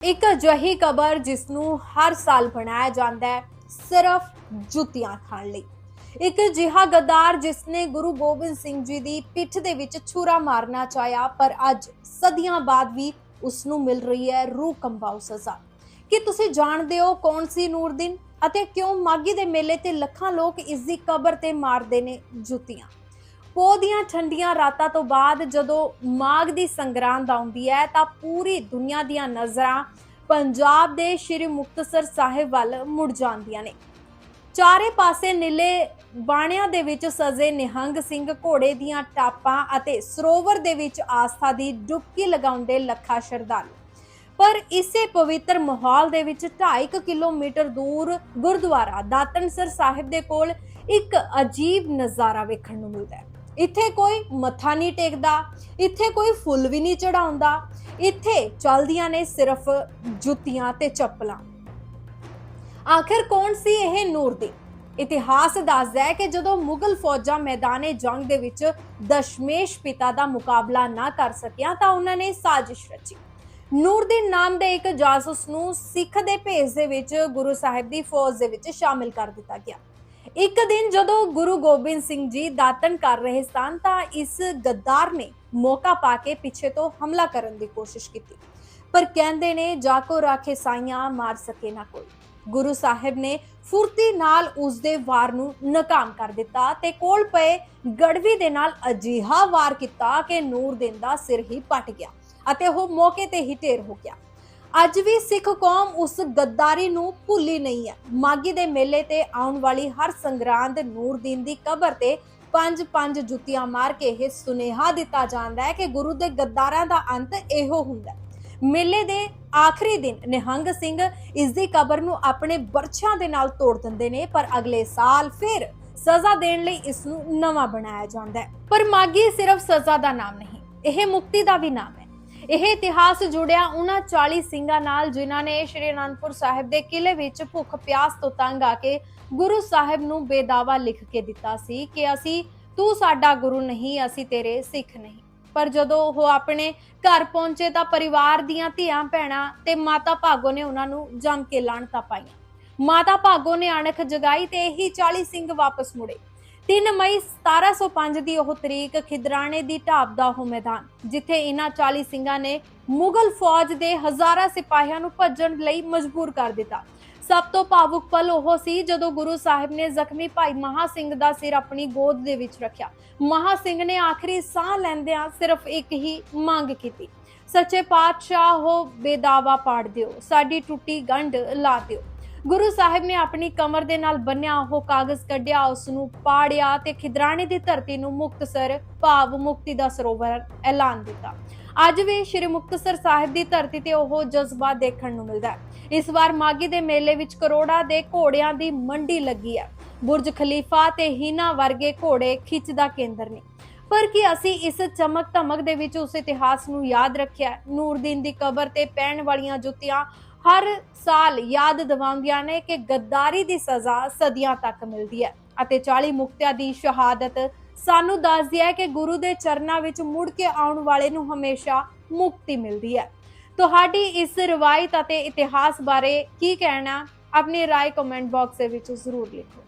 ਇੱਕ ਅਜਿਹੀ ਕਬਰ ਜਿਸ ਨੂੰ ਹਰ ਸਾਲ ਬਣਾਇਆ ਜਾਂਦਾ ਹੈ, ਸਿਰਫ ਜੁੱਤੀਆਂ ਖਾਣ ਲਈ। ਇੱਕ ਅਜਿਹਾ ਗੱਦਾਰ ਜਿਸ ਨੇ ਗੁਰੂ ਗੋਬਿੰਦ ਸਿੰਘ ਜੀ ਦੀ ਪਿੱਠ ਦੇ ਵਿੱਚ ਛੁਰਾ ਮਾਰਨਾ ਚਾਹਿਆ, ਪਰ ਅੱਜ ਸਦੀਆਂ ਬਾਅਦ ਵੀ ਉਸ ਨੂੰ ਮਿਲ ਰਹੀ ਹੈ ਰੂਹ ਕੰਬਾਊ ਸਜ਼ਾ। ਕੀ ਤੁਸੀਂ ਜਾਣਦੇ ਹੋ ਕੌਣ ਸੀ ਨੂਰਦੀਨ ਅਤੇ ਕਿਉਂ ਮਾਗੀ ਦੇ ਮੇਲੇ ਤੇ ਲੱਖਾਂ ਲੋਕ ਇਸ ਦੀ ਕਬਰ ਤੇ ਮਾਰਦੇ ਨੇ ਜੁੱਤੀਆਂ? ਪੋਹ ਦੀਆਂ ਠੰਡੀਆਂ ਰਾਤਾਂ ਤੋਂ ਬਾਅਦ ਜਦੋਂ ਮਾਘ ਦੀ ਸੰਗਰਾਂਦ ਆਉਂਦੀ ਹੈ, ਤਾਂ ਪੂਰੀ ਦੁਨੀਆ ਦੀਆਂ ਨਜ਼ਰਾਂ ਪੰਜਾਬ ਦੇ ਸ਼੍ਰੀ ਮੁਕਤਸਰ ਸਾਹਿਬ ਵੱਲ ਮੁੜ ਜਾਂਦੀਆਂ ਨੇ। ਚਾਰੇ ਪਾਸੇ ਨੀਲੇ ਬਾਣਿਆਂ ਦੇ ਵਿੱਚ ਸਜੇ ਨਿਹੰਗ ਸਿੰਘ ਘੋੜੇ ਦੀਆਂ ਟਾਪਾਂ ਅਤੇ ਸਰੋਵਰ ਦੇ ਵਿੱਚ ਆਸਥਾ ਦੀ ਡੁਬਕੀ ਲਗਾਉਂਦੇ ਲੱਖਾਂ ਸ਼ਰਧਾਲੂ। ਪਰ ਇਸੇ ਪਵਿੱਤਰ ਮਾਹੌਲ ਦੇ ਵਿੱਚ 2.5 ਕਿਲੋਮੀਟਰ ਦੂਰ ਗੁਰਦੁਆਰਾ ਦਾਤਨਸਰ ਸਾਹਿਬ ਦੇ ਕੋਲ ਇੱਕ ਅਜੀਬ ਨਜ਼ਾਰਾ ਵੇਖਣ ਨੂੰ ਮਿਲਦਾ ਹੈ। ਇੱਥੇ ਕੋਈ ਮੱਥਾ ਨਹੀਂ ਟੇਕਦਾ, ਇੱਥੇ ਕੋਈ ਫੁੱਲ ਵੀ ਨਹੀਂ ਚੜਾਉਂਦਾ ਇੱਥੇ ਚੱਲਦੀਆਂ ਨੇ ਸਿਰਫ ਜੁੱਤੀਆਂ ਤੇ ਚੱਪਲਾਂ। ਆਖਿਰ ਕੌਣ ਸੀ ਇਹ ਨੂਰਦੀਨ ਇਤਿਹਾਸ ਦੱਸਦਾ ਹੈ ਕਿ ਜਦੋਂ ਮੁਗਲ ਫੌਜਾਂ ਮੈਦਾਨੇ ਜੰਗ ਦੇ ਵਿੱਚ ਦਸ਼ਮੇਸ਼ ਪਿਤਾ ਦਾ ਮੁਕਾਬਲਾ ਨਾ ਕਰ ਸਕਿਆ ਤਾਂ ਉਹਨਾਂ ਨੇ ਸਾਜ਼ਿਸ਼ ਰਚੀ। ਨੂਰਦੀਨ ਨਾਮ ਦੇ ਇੱਕ ਜਾਸੂਸ ਨੂੰ ਸਿੱਖ ਦੇ ਭੇਸ ਦੇ ਵਿੱਚ ਗੁਰੂ ਸਾਹਿਬ ਦੀ ਫੌਜ ਦੇ ਵਿੱਚ ਸ਼ਾਮਿਲ ਕਰ ਦਿੱਤਾ ਗਿਆ। ਇੱਕ ਦਿਨ ਜਦੋਂ ਗੁਰੂ ਗੋਬਿੰਦ ਸਿੰਘ ਜੀ ਦਾਤਨ ਕਰ ਰਹੇ ਸਨ ਤਾਂ ਇਸ ਗੱਦਾਰ ਨੇ ਮੌਕਾ ਪਾ ਕੇ ਪਿੱਛੇ ਤੋਂ ਹਮਲਾ ਕਰਨ ਦੀ ਕੋਸ਼ਿਸ਼ ਕੀਤੀ। ਪਰ ਕਹਿੰਦੇ ਨੇ ਜਾਕੋ ਰਾਖੇ ਸਾਈਆਂ, ਮਾਰ ਸਕੇ ਨਾ ਕੋਈ। ਗੁਰੂ ਸਾਹਿਬ ਨੇ ਫੁਰਤੀ ਨਾਲ ਉਸ ਦੇ ਵਾਰ ਨੂੰ ਨਾਕਾਮ ਕਰ ਦਿੱਤਾ ਤੇ ਕੋਲ ਪਏ ਗੜਵੀ ਦੇ ਨਾਲ ਅਜੀਹਾ ਵਾਰ ਕੀਤਾ ਕਿ ਨੂਰ ਦਿਨ ਦਾ ਸਿਰ ਹੀ ਪਟ ਗਿਆ ਅਤੇ ਉਹ ਮੌਕੇ ਤੇ ਹੀ ਢੇਰ ਹੋ ਗਿਆ। ਅੱਜ ਵੀ ਸਿੱਖ ਕੌਮ ਉਸ ਗੱਦਾਰੀ ਨੂੰ ਭੁੱਲੀ ਨਹੀਂ ਹੈ। ਮਾਗੀ ਦੇ ਮੇਲੇ ਤੇ ਆਉਣ ਵਾਲੀ ਹਰ ਸੰਗਰਾਂਦ ਨੂਰਦੀਨ ਦੀ ਕਬਰ ਤੇ ਪੰਜ ਪੰਜ ਜੁੱਤੀਆਂ ਮਾਰ ਕੇ ਇਹ ਸੁਨੇਹਾ ਦਿੱਤਾ ਜਾਂਦਾ ਹੈ ਕਿ ਗੁਰੂ ਦੇ ਗੱਦਾਰਾਂ ਦਾ ਅੰਤ ਇਹੋ ਹੁੰਦਾ ਹੈ। ਮੇਲੇ ਦੇ ਆਖਰੀ ਦਿਨ ਨਿਹੰਗ ਸਿੰਘ ਇਸ ਦੀ ਕਬਰ ਨੂੰ ਆਪਣੇ ਬਰਛਿਆਂ ਦੇ ਨਾਲ ਤੋੜ ਦਿੰਦੇ ਨੇ, ਪਰ ਅਗਲੇ ਸਾਲ ਫਿਰ ਸਜ਼ਾ ਦੇਣ ਲਈ ਇਸ ਨੂੰ ਨਵਾਂ ਬਣਾਇਆ ਜਾਂਦਾ ਹੈ। ਪਰ ਮਾਗੀ ਸਿਰਫ ਸਜ਼ਾ ਦਾ ਨਾਮ ਨਹੀਂ, ਇਹ ਮੁਕਤੀ ਦਾ ਵੀ ਨਾਮ ਹੈ। ਇਹ ਇਤਿਹਾਸ ਜੁੜਿਆ ਉਹਨਾਂ 40 ਸਿੰਘਾਂ ਨਾਲ, ਜਿਨ੍ਹਾਂ ਨੇ ਸ਼੍ਰੀ ਅਨੰਦਪੁਰ ਸਾਹਿਬ ਦੇ ਕਿਲੇ ਵਿੱਚ ਭੁੱਖ ਪਿਆਸ ਤੋਂ ਤੰਗ ਆ ਕੇ ਗੁਰੂ ਸਾਹਿਬ ਨੂੰ ਬੇਦਾਵਾ ਲਿਖ ਕੇ ਦਿੱਤਾ ਸੀ ਕਿ ਅਸੀਂ, ਤੂੰ ਸਾਡਾ ਗੁਰੂ ਨਹੀਂ, ਅਸੀਂ ਤੇਰੇ ਸਿੱਖ ਨਹੀਂ। ਪਰ ਜਦੋਂ ਉਹ ਆਪਣੇ ਘਰ ਪਹੁੰਚੇ ਤਾਂ ਪਰਿਵਾਰ ਦੀਆਂ ਧੀਆਂ, ਭੈਣਾਂ ਤੇ ਮਾਤਾ ਭਾਗੋ ਨੇ ਉਹਨਾਂ ਨੂੰ ਜੰਮ ਕੇ ਲਾਣਤਾ ਪਾਈਆਂ ਮਾਤਾ ਭਾਗੋ ਨੇ ਅਣਖ ਜਗਾਈ ਤੇ ਇਹੀ 40 ਸਿੰਘ ਵਾਪਸ ਮੁੜੇ। 3 ਮਈ 1705 ਦੀ ਉਹ ਤਰੀਕ ਖਿਦਰਾਣੇ ਦੀ ਢਾਬ ਦਾ ਉਹ ਮੈਦਾਨ, ਜਿੱਥੇ ਇਹਨਾਂ 40 ਸਿੰਘਾਂ ਨੇ ਮੁਗਲ ਫੌਜ ਦੇ ਹਜ਼ਾਰਾਂ ਸਿਪਾਹੀਆਂ ਨੂੰ ਭੱਜਣ ਲਈ ਮਜਬੂਰ ਕਰ ਦਿੱਤਾ। ਸਭ ਤੋਂ ਭਾਵੁਕ ਪਲ ਉਹ ਸੀ ਜਦੋਂ ਗੁਰੂ ਸਾਹਿਬ ਨੇ ਜ਼ਖਮੀ ਭਾਈ ਮਹਾ ਸਿੰਘ ਦਾ ਸਿਰ ਆਪਣੀ ਗੋਦ ਦੇ ਵਿੱਚ ਰੱਖਿਆ। ਮਹਾ ਸਿੰਘ ਨੇ ਆਖਰੀ ਸਾਹ ਲੈਂਦਿਆਂ ਸਿਰਫ ਇੱਕ ਹੀ ਮੰਗ ਕੀਤੀ। ਸੱਚੇ ਪਾਤਸ਼ਾਹ ਹੋ ਬੇਦਾਵਾ ਪਾੜ ਦਿਓ, ਸਾਡੀ ਟੁੱਟੀ ਗੰਢ ਲਾ ਦਿਓ। ਗੁਰੂ ਸਾਹਿਬ ਨੇ ਆਪਣੀ ਕਮਰ ਦੇ ਨਾਲ ਬੰਨਿਆ, ਉਹ ਕਾਗਜ਼ ਕੱਢਿਆ, ਉਸ ਨੂੰ ਪਾੜਿਆ ਤੇ ਖਿਦਰਾਣੇ ਦੀ ਧਰਤੀ ਨੂੰ ਮੁਕਤਸਰ, ਭਾਵ ਮੁਕਤੀ ਦਾ ਸਰੋਵਰ ਐਲਾਨ ਦਿੱਤਾ। ਅੱਜ ਵੀ ਸ਼੍ਰੀ ਮੁਕਤਸਰ ਸਾਹਿਬ ਦੀ ਧਰਤੀ ਤੇ ਉਹ ਜਜ਼ਬਾ ਦੇਖਣ ਨੂੰ ਮਿਲਦਾ ਹੈ। ਇਸ ਵਾਰ ਮਾਗੀ ਦੇ ਮੇਲੇ ਵਿੱਚ ਕਰੋੜਾਂ ਦੇ ਘੋੜਿਆਂ ਦੀ ਮੰਡੀ ਲੱਗੀ ਹੈ। ਬੁਰਜ ਖਲੀਫਾ ਤੇ ਹੀਨਾ ਵਰਗੇ ਘੋੜੇ ਖਿੱਚ ਦਾ ਕੇਂਦਰ ਨੇ। ਪਰ ਕੀ ਅਸੀਂ ਇਸ ਚਮਕ ਧਮਕ ਦੇ ਵਿੱਚ ਉਸ ਇਤਿਹਾਸ ਨੂੰ ਯਾਦ ਰੱਖਿਆ ਹੈ? ਨੂਰਦੀਨ ਦੀ ਕਬਰ ਤੇ ਪੈਣ ਵਾਲੀਆਂ ਜੁੱਤੀਆਂ ਹਰ ਸਾਲ ਯਾਦ ਦਿਵਾਉਂਦੀਆਂ ਨੇ ਕਿ ਗੱਦਾਰੀ ਦੀ ਸਜ਼ਾ ਸਦੀਆਂ ਤੱਕ ਮਿਲਦੀ ਹੈ ਅਤੇ 40 ਮੁਕਤਿਆਂ ਦੀ ਸ਼ਹਾਦਤ ਸਾਨੂੰ ਦੱਸਦੀ ਹੈ ਕਿ ਗੁਰੂ ਦੇ ਚਰਨਾਂ ਵਿੱਚ ਮੁੜ ਕੇ ਆਉਣ ਵਾਲੇ ਨੂੰ ਹਮੇਸ਼ਾ ਮੁਕਤੀ ਮਿਲਦੀ ਹੈ ਤੁਹਾਡੀ ਇਸ ਰਵਾਇਤ ਅਤੇ ਇਤਿਹਾਸ ਬਾਰੇ ਕੀ ਕਹਿਣਾ ਆਪਣੀ رائے ਕਮੈਂਟ ਬਾਕਸ ਦੇ ਵਿੱਚ ਜ਼ਰੂਰ ਲਿਖੋ